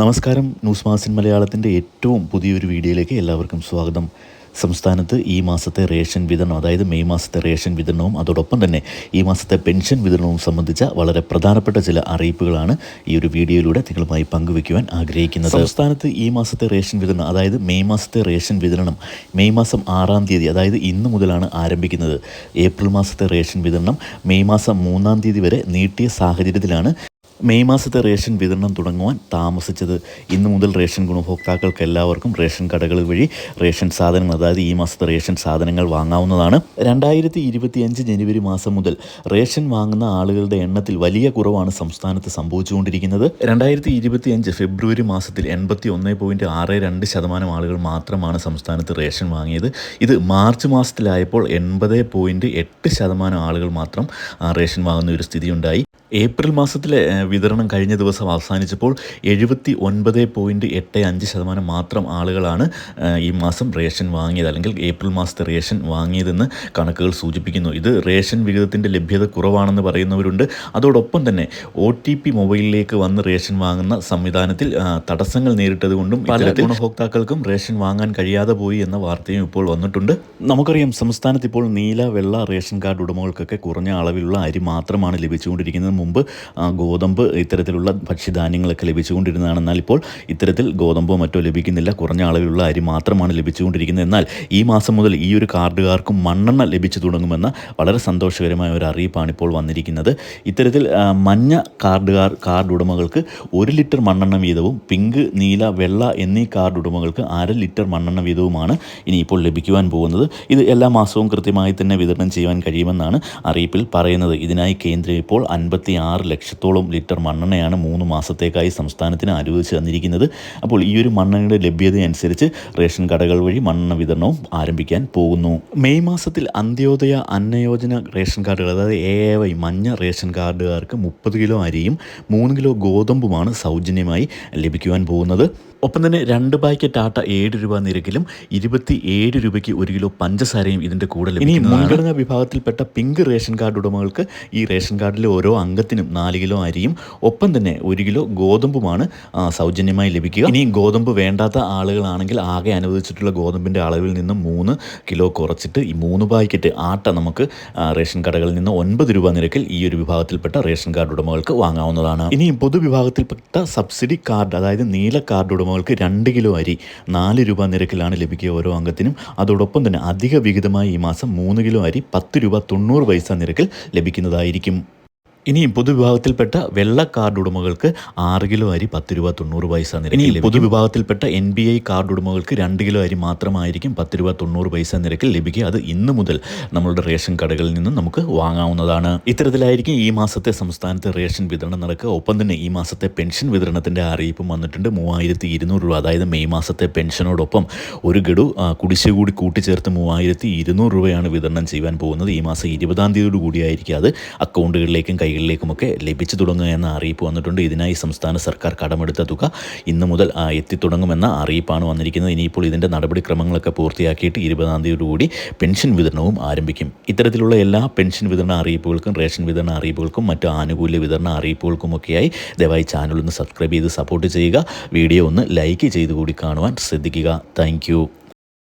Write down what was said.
നമസ്കാരം. ന്യൂസ് മാസിൻ മലയാളത്തിന്റെ ഏറ്റവും പുതിയൊരു വീഡിയോയിലേക്ക് എല്ലാവർക്കും സ്വാഗതം. സംസ്ഥാനത്ത് ഈ മാസത്തെ റേഷൻ വിതരണം അതായത് മെയ് മാസത്തെ റേഷൻ വിതരണവും അതോടൊപ്പം തന്നെ ഈ മാസത്തെ പെൻഷൻ വിതരണവും സംബന്ധിച്ച വളരെ പ്രധാനപ്പെട്ട ചില അറിയിപ്പുകളാണ് ഈ ഒരു വീഡിയോയിലൂടെ നിങ്ങളുമായി പങ്കുവയ്ക്കുവാൻ ആഗ്രഹിക്കുന്നത്. സംസ്ഥാനത്ത് ഈ മാസത്തെ റേഷൻ വിതരണം അതായത് മെയ് മാസത്തെ റേഷൻ വിതരണം മെയ് മാസം ആറാം തീയതി അതായത് ഇന്ന് മുതലാണ് ആരംഭിക്കുന്നത്. ഏപ്രിൽ മാസത്തെ റേഷൻ വിതരണം മെയ് മാസം മൂന്നാം തീയതി വരെ നീട്ടിയ സാഹചര്യത്തിലാണ് മെയ് മാസത്തെ റേഷൻ വിതരണം തുടങ്ങുവാൻ താമസിച്ചത് ഇന്നു മുതൽ റേഷൻ ഗുണഭോക്താക്കൾക്ക് എല്ലാവർക്കും റേഷൻ കടകൾ വഴി റേഷൻ സാധനങ്ങൾ അതായത് ഈ മാസത്തെ റേഷൻ സാധനങ്ങൾ വാങ്ങാവുന്നതാണ്. രണ്ടായിരത്തി ഇരുപത്തിയഞ്ച് ജനുവരി മാസം മുതൽ റേഷൻ വാങ്ങുന്ന ആളുകളുടെ എണ്ണത്തിൽ വലിയ കുറവാണ് സംസ്ഥാനത്ത് സംഭവിച്ചുകൊണ്ടിരിക്കുന്നത്. രണ്ടായിരത്തി ഫെബ്രുവരി മാസത്തിൽ എൺപത്തി ഒന്ന് പോയിന്റ് ആറ് രണ്ട് ശതമാനം ആളുകൾ മാത്രമാണ് സംസ്ഥാനത്ത് റേഷൻ വാങ്ങിയത്. ഇത് മാർച്ച് മാസത്തിലായപ്പോൾ എൺപത് പോയിന്റ് എട്ട് ശതമാനം ആളുകൾ മാത്രം റേഷൻ വാങ്ങുന്ന ഒരു സ്ഥിതിയുണ്ടായി. ഏപ്രിൽ മാസത്തിലെ വിതരണം കഴിഞ്ഞ ദിവസം അവസാനിച്ചപ്പോൾ എഴുപത്തി ഒൻപത് പോയിന്റ് എട്ട് അഞ്ച് ശതമാനം മാത്രം ആളുകളാണ് ഈ മാസം റേഷൻ വാങ്ങിയത് അല്ലെങ്കിൽ ഏപ്രിൽ മാസത്തെ റേഷൻ വാങ്ങിയതെന്ന് കണക്കുകൾ സൂചിപ്പിക്കുന്നു. ഇത് റേഷൻ വിഹിതത്തിന്റെ ലഭ്യത കുറവാണെന്ന് പറയുന്നവരുണ്ട്. അതോടൊപ്പം തന്നെ ഒ ടി പി മൊബൈലിലേക്ക് വന്ന് റേഷൻ വാങ്ങുന്ന സംവിധാനത്തിൽ തടസ്സങ്ങൾ നേരിട്ടതുകൊണ്ടും പല ഗുണഭോക്താക്കൾക്കും റേഷൻ വാങ്ങാൻ കഴിയാതെ പോയി എന്ന വാർത്തയും ഇപ്പോൾ വന്നിട്ടുണ്ട്. നമുക്കറിയാം സംസ്ഥാനത്ത് ഇപ്പോൾ നീല വെള്ള റേഷൻ കാർഡ് ഉടമകൾക്കൊക്കെ കുറഞ്ഞ അളവിലുള്ള അരി മാത്രമാണ് ലഭിച്ചുകൊണ്ടിരിക്കുന്നത് മുമ്പ് ഗോതമ്പ് ഇത്തരത്തിലുള്ള ഭക്ഷ്യധാന്യങ്ങളൊക്കെ ലഭിച്ചുകൊണ്ടിരുന്നതാണ്. എന്നാൽ ഇപ്പോൾ ഇത്തരത്തിൽ ഗോതമ്പോ മറ്റോ ലഭിക്കുന്നില്ല. കുറഞ്ഞ അളവിലുള്ള അരി മാത്രമാണ് ലഭിച്ചുകൊണ്ടിരിക്കുന്നത്. എന്നാൽ ഈ മാസം മുതൽ ഈ ഒരു കാർഡുകാർക്കും മണ്ണെണ്ണ ലഭിച്ചു തുടങ്ങുമെന്ന വളരെ സന്തോഷകരമായ ഒരു അറിയിപ്പാണ് ഇപ്പോൾ വന്നിരിക്കുന്നത്. ഇത്തരത്തിൽ മഞ്ഞ കാർഡുകാർ കാർഡ് ഉടമകൾക്ക് ഒരു ലിറ്റർ മണ്ണെണ്ണ വീതവും പിങ്ക് നീല വെള്ള എന്നീ കാർഡ് ഉടമകൾക്ക് അര ലിറ്റർ മണ്ണെണ്ണ വീതവുമാണ് ഇനി ഇപ്പോൾ ലഭിക്കുവാൻ പോകുന്നത്. ഇത് എല്ലാ മാസവും കൃത്യമായി തന്നെ വിതരണം ചെയ്യുവാൻ കഴിയുമെന്നാണ് അറിയിപ്പിൽ പറയുന്നത്. ഇതിനായി കേന്ദ്രം ഇപ്പോൾ അൻപത്തി ആറ് ലക്ഷത്തോളം ലിറ്റർ മണ്ണെണ്ണയാണ് മൂന്ന് മാസത്തേക്കായി സംസ്ഥാനത്തിന് അനുവദിച്ചു തന്നിരിക്കുന്നത്. അപ്പോൾ ഈ ഒരു മണ്ണെണ്ണയുടെ ലഭ്യതയനുസരിച്ച് റേഷൻ കടകൾ വഴി മണ്ണെണ്ണ വിതരണവും ആരംഭിക്കാൻ പോകുന്നു. മെയ് മാസത്തിൽ അന്ത്യോദയ അന്നയോജന റേഷൻ കാർഡുകൾ അതായത് എ എ വൈ മഞ്ഞ റേഷൻ കാർഡുകാർക്ക് മുപ്പത് കിലോ അരിയും മൂന്ന് കിലോ ഗോതമ്പുമാണ് സൗജന്യമായി ലഭിക്കുവാൻ പോകുന്നത്. ഒപ്പം തന്നെ രണ്ട് പാക്കറ്റ് ആട്ട ഏഴ് രൂപ നിരക്കിലും ഇരുപത്തി ഏഴ് രൂപയ്ക്ക് ഒരു കിലോ പഞ്ചസാരയും ഇതിന്റെ കൂടെ ഇനി മുൻഗണനാ വിഭാഗത്തിൽപ്പെട്ട പിങ്ക് റേഷൻ കാർഡ് ഉടമകൾക്ക് ഈ റേഷൻ കാർഡിലെ ഓരോ അംഗത്തിനും നാല് കിലോ അരിയും ഒപ്പം തന്നെ ഒരു കിലോ ഗോതമ്പുമാണ് സൗജന്യമായി ലഭിക്കുക. ഇനി ഗോതമ്പ് വേണ്ടാത്ത ആളുകളാണെങ്കിൽ ആകെ അനുവദിച്ചിട്ടുള്ള ഗോതമ്പിന്റെ അളവിൽ നിന്ന് മൂന്ന് കിലോ കുറച്ചിട്ട് ഈ മൂന്ന് പാക്കറ്റ് ആട്ട നമുക്ക് റേഷൻ കടകളിൽ നിന്ന് ഒൻപത് രൂപ നിരക്കിൽ ഈ ഒരു വിഭാഗത്തിൽപ്പെട്ട റേഷൻ കാർഡ് ഉടമകൾക്ക് വാങ്ങാവുന്നതാണ്. ഇനി പൊതുവിഭാഗത്തിൽപ്പെട്ട സബ്സിഡി കാർഡ് അതായത് നീല കാർഡ് ഉടമകൾക്ക് രണ്ട് കിലോ അരി നാല് രൂപ നിരക്കിലാണ് ലഭിക്കുക ഓരോ അംഗത്തിനും. അതോടൊപ്പം തന്നെ അധിക വിഹിതമായി ഈ മാസം മൂന്ന് കിലോ അരി പത്ത് രൂപ തൊണ്ണൂറ് പൈസ നിരക്കിൽ ലഭിക്കുന്നതായിരിക്കും. ഇനി പൊതുവിഭാഗത്തിൽപ്പെട്ട വെള്ള കാർഡ് ഉടമകൾക്ക് ആറ് കിലോ അരി പത്ത് രൂപ തൊണ്ണൂറ് പൈസ നിരക്കിൽ ഇനി പൊതുവിഭാഗത്തിൽപ്പെട്ട എൻ ബി ഐ കാർഡ് ഉടമകൾക്ക് രണ്ട് കിലോ അരി മാത്രമായിരിക്കും പത്ത് രൂപ തൊണ്ണൂറ് പൈസ നിരക്കിൽ ലഭിക്കുക. അത് ഇന്ന് മുതൽ നമ്മളുടെ റേഷൻ കടകളിൽ നിന്ന് നമുക്ക് വാങ്ങാവുന്നതാണ്. ഇത്തരത്തിലായിരിക്കും ഈ മാസത്തെ സംസ്ഥാനത്തെ റേഷൻ വിതരണം നടക്കുക. ഒപ്പം തന്നെ ഈ മാസത്തെ പെൻഷൻ വിതരണത്തിന്റെ അറിയിപ്പും വന്നിട്ടുണ്ട്. മൂവായിരത്തി ഇരുന്നൂറ് രൂപ. അതായത് മെയ് മാസത്തെ പെൻഷനോടൊപ്പം ഒരു ഗഡു കുടിശ്ശ കുടിശ്ശിക കൂടി കൂട്ടിച്ചേർത്ത് മൂവായിരത്തി ഇരുന്നൂറ് രൂപയാണ് വിതരണം ചെയ്യാൻ പോകുന്നത്. ഈ മാസം ഇരുപതാം തീയതിയോട് കൂടിയായിരിക്കും അത് അക്കൗണ്ടുകളിലേക്കും കൈകളിലേക്കുമൊക്കെ ലഭിച്ചു തുടങ്ങുക എന്ന അറിയിപ്പ് വന്നിട്ടുണ്ട്. ഇതിനായി സംസ്ഥാന സർക്കാർ കടമെടുത്ത തുക ഇന്ന് മുതൽ എത്തിത്തുടങ്ങുമെന്ന അറിയിപ്പാണ് വന്നിരിക്കുന്നത്. ഇനിയിപ്പോൾ ഇതിന്റെ നടപടിക്രമങ്ങളൊക്കെ പൂർത്തിയാക്കിയിട്ട് ഇരുപതാം തീയതിയോടുകൂടി പെൻഷൻ വിതരണവും ആരംഭിക്കും. ഇത്തരത്തിലുള്ള എല്ലാ പെൻഷൻ വിതരണ അറിയിപ്പുകൾക്കും റേഷൻ വിതരണ അറിയിപ്പുകൾക്കും മറ്റു ആനുകൂല്യ വിതരണ അറിയിപ്പുകൾക്കുമൊക്കെയായി ദയവായി ചാനൽ ഒന്ന് സബ്സ്ക്രൈബ് ചെയ്ത് സപ്പോർട്ട് ചെയ്യുക. വീഡിയോ ഒന്ന് ലൈക്ക് ചെയ്ത് കൂടി കാണുവാൻ ശ്രദ്ധിക്കുക. താങ്ക്